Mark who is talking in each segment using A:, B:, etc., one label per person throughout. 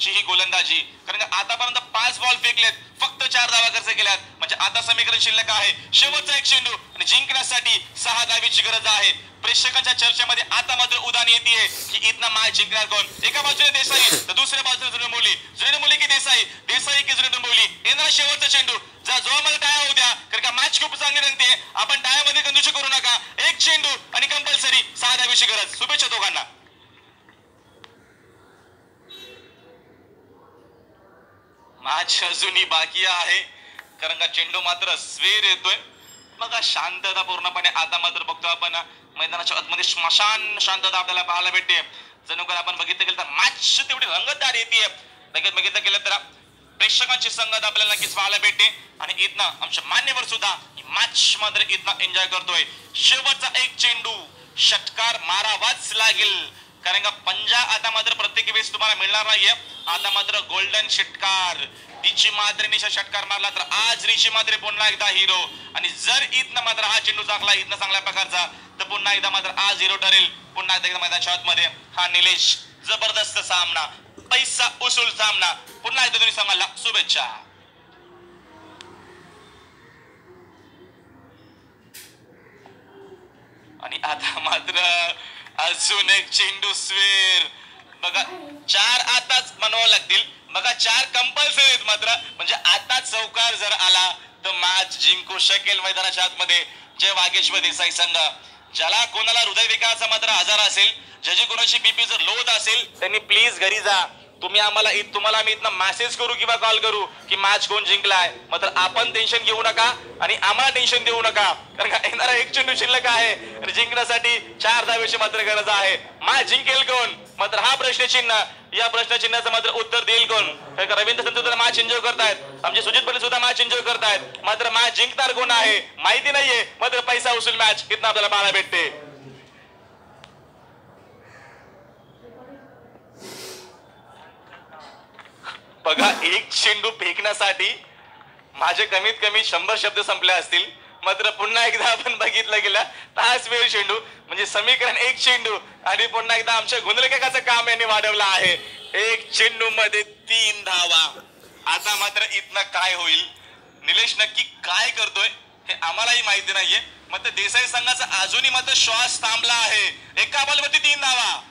A: ची ही गोलंदाजी. कारण का आतापर्यंत पाच बॉल फेकलेत फक्त चार धावा खर्च केल्यात. म्हणजे आता समीकरण शिल्लक आहे. शेवटचा एक चेंडू आणि जिंकण्यासाठी सहा धावीची गरज आहे. प्रेक्षकांच्या चर्चेमध्ये आता मात्र उदान येते की इथनं मॅच जिंकणार कोण? एका बाजूने देसाई तर दुसऱ्या बाजूने जुने मुली जुने मुली की देसाई? देसाई की जुने मुली येणार शेवटचा चेंडू जा जो मला काय होऊ द्या. कारण का मॅच खूप चांगली रंगते आपण टाळ्यामध्ये कंदुशी करू नका. एक चेंडू आणि कंपल्सरी सहा धावीची गरज. शुभेच्छा दोघांना. मॅच अजूनही बाकी आहे. कारण का चेंडू मात्र स्वेर येतोय. बघा शांतता पूर्णपणे आता मात्र बघतो आपण. मैदानाच्या आतमध्ये स्मशान शांतता आपल्याला पाहायला भेटते. जणू काय आपण बघितलं गेलं तर मॅच तेवढी रंगतदार येते. लगेच बघितलं गेलं तर प्रेक्षकांची संगत आपल्याला नक्कीच पाहायला भेटते. आणि इथनं आमच्या मान्यवर सुद्धा मॅच मात्र इथनं एन्जॉय करतोय. शेवटचा एक चेंडू षटकार मारावाच लागेल. कारण का पंजा आता मात्र प्रत्येक वेळेस तुम्हाला मिळणार नाहीये. आता मात्र गोल्डन षटकार रिची माद्रेने षटकार मारला तर आज रिची माद्रे पुन्हा एकदा हिरो आणि जर इथनं मात्र हा चेंडू चाकला इथनं चांगल्या प्रकारचा तर पुन्हा एकदा मात्र आज हिरो ठरेल. पुन्हा एकदा मैदानाच्या मध्ये हा निलेश जबरदस्त सामना. पैसा उसूल सामना. पुन्हा एकदा तुम्ही सांगायला शुभेच्छा. आणि आता मात्र अजून एक चेंडू स्वेर. बघा चार आताच म्हणावं लागतील. बघा चार कंपल्सरी आहेत मात्र. म्हणजे आता चौकार जर आला तर मॅच जिंकू शकेल मैदानाच्या आतमध्ये. जय वागेश्वर देसाई संघ. ज्याला कोणाला हृदयविकाराचा मात्र आजार असेल ज्याची कोणाची बीपी जर लोत असेल त्यांनी प्लीज घरी जा. तुम्ही आम्हाला तुम्हाला मी इथं मॅसेज करू किंवा कॉल करू की मॅच कोण जिंकलाय? मात्र आपण टेन्शन घेऊ नका आणि आम्हाला टेन्शन देऊ नका. कारण का येणारा एक चेंडू शिल्लक आहे आणि जिंकण्यासाठी चार धावेची मात्र गरज आहे. मॅच जिंकेल कोण? मात्र हा प्रश्नचिन्ह. या प्रश्नचिन्हाचं मात्र उत्तर देईल कोण? कारण रवींद्र संत सुद्धा मॅच एन्जॉय करतायत. आमचे सुजित पटेल सुद्धा मॅच एन्जॉय करतायत. मात्र मॅच जिंकणार कोण आहे? माहिती नाहीये. मात्र पैसा वसूल मॅच इथं आपल्याला पाहायला भेटते. बघा एक चेंडू फेकण्यासाठी माझे कमीत कमी शंभर शब्द संपले असतील. मात्र पुन्हा एकदा आपण बघितलं गेलं तास वेळ चेंडू म्हणजे समीकरण एक चेंडू आणि पुन्हा एकदा आमच्या गुणलेखकाचं काम यांनी वाढवलं आहे. एक चेंडू मध्ये तीन धावा. आता मात्र इथनं काय होईल? निलेश नक्की काय करतोय हे आम्हालाही माहिती नाहीये. मात्र देसाई संघाचा अजूनही मात्र श्वास थांबला आहे. एका बॉलवरती तीन धावा.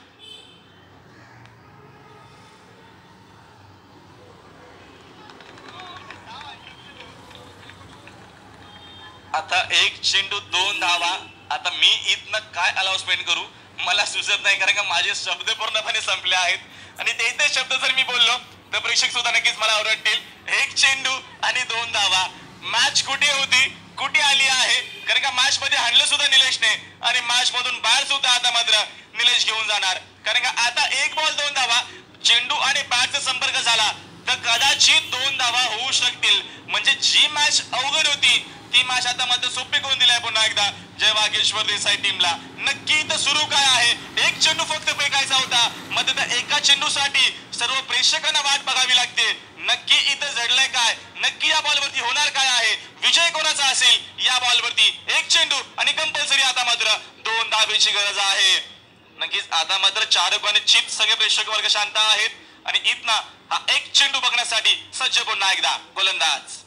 A: आता एक चेंडू दोन धावा. आता मी इथनं काय अनाउन्समेंट करू? मला सुचत नाही कारण का माझे शब्द पूर्णपणे संपले आहेत. आणि ते ते शब्द जर मी बोललो तर प्रेक्षक सुद्धा नक्कीच मला ओरडतील एक चेंडू आणि दोन धावा. मॅच कुठे होती? कुठे आली आहे? कारण का मॅच मध्ये हाणलं सुद्धा निलेशने. आणि मॅच मधून बाहेर सुद्धा आता मात्र निलेश घेऊन जाणार. कारण का आता एक बॉल दोन धावा. चेंडू आणि बॅटचा संपर्क झाला तर कदाचित दोन धावा होऊ शकतील. म्हणजे जी मॅच अवघड होती टीम मॅच आता मात्र सोपी करून दिलाय पुन्हा एकदा. जय वागेश्वर देसाई टीमला नक्की इथं सुरू काय आहे? एक चेंडू फक्त फेकायचा होता. मात्र त्या एका चेंडूसाठी सर्व प्रेक्षकांना वाट बघावी लागते. नक्की इथं जडलंय काय? नक्की या बॉलवरती होणार काय आहे? विजय कोणाचा असेल? या बॉलवरती एक चेंडू आणि कंपल्सरी आता मात्र दोन धाबेची गरज आहे. नक्कीच आता मात्र चार चित सगळे प्रेक्षक वर्ग शांत आहेत. आणि इथना हा एक चेंडू बघण्यासाठी सज्ज पुन्हा एकदा. गोलंदाज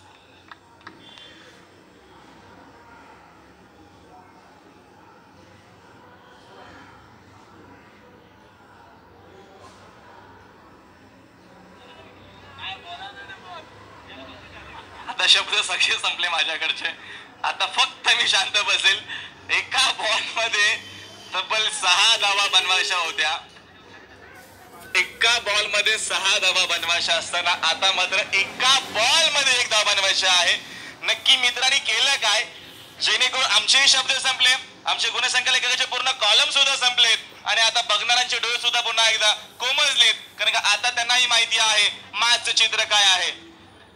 A: आता शब्द सगळे संपले माझ्याकडचे. आता फक्त मी शांत बसेल. एका बॉलमध्ये तब्बल सहा धावा बनवायच्या होत्या. एका बॉलमध्ये सहा धावा बनवायच्या असताना आता मात्र एका बॉलमध्ये एक धावा बनवायची आहे. नक्की मित्रांनी केलं काय? जेणेकरून आमचेही शब्द संपले. आमचे गुणसंख्या लेखकाचे पूर्ण कॉलम सुद्धा संपलेत. आणि आता बघणाऱ्यांचे डोळे सुद्धा पुन्हा एकदा कोमजलेत. कारण का आता त्यांनाही माहिती आहे माझं चित्र काय आहे?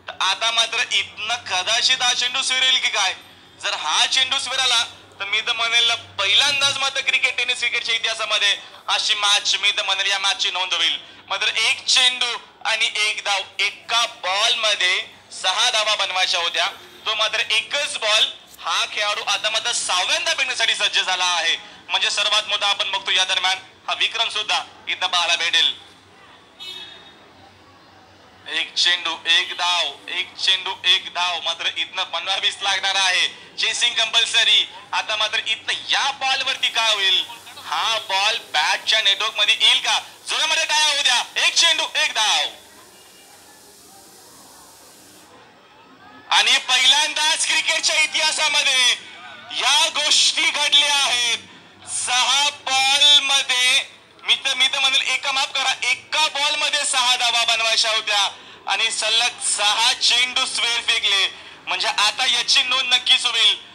A: तर आता मात्र इथनं कदाचित हा चेंडू स्विरेल की काय? जर हा चेंडू स्विराला तर मी तर म्हणेल पहिल्यांदाच मात्र क्रिकेट टेनिस क्रिकेटच्या इतिहासामध्ये अशी मॅच मी तर म्हणेल या मॅचची नोंद होईल. मात्र एक चेंडू आणि एक धाव एका बॉलमध्ये सहा धावा बनवायच्या होत्या. तो मात्र एकच बॉल हा खेळाडू आता मात्र सहाव्यांदा पेटण्यासाठी सज्ज झाला आहे. म्हणजे सर्वात मोठा आपण बघतो या दरम्यान हा विक्रम सुद्धा इथं पाहायला भेटेल. एक चेंडू एक धाव एक चेंडू एक धाव मात्र इथनं पंधरा वीस लागणार आहे. चेसिंग कंपल्सरी आता मात्र इथनं या बॉल वरती काय होईल? हा बॉल बॅटच्या नेटवर्कमध्ये येईल का? जोरामध्ये काय होऊ द्या? एक चेंडू एक धाव आणि पहिल्यांदाच क्रिकेटच्या इतिहासामध्ये या गोष्टी घडल्या आहेत. सहा बॉलमध्ये मी तर मी तर म्हणेल एका माफ करा एका बॉलमध्ये सहा धावा बनवायच्या होत्या. आणि सलग सहा चेंडू स्वेर फेकले. म्हणजे आता याची नोंद नक्कीच होईल.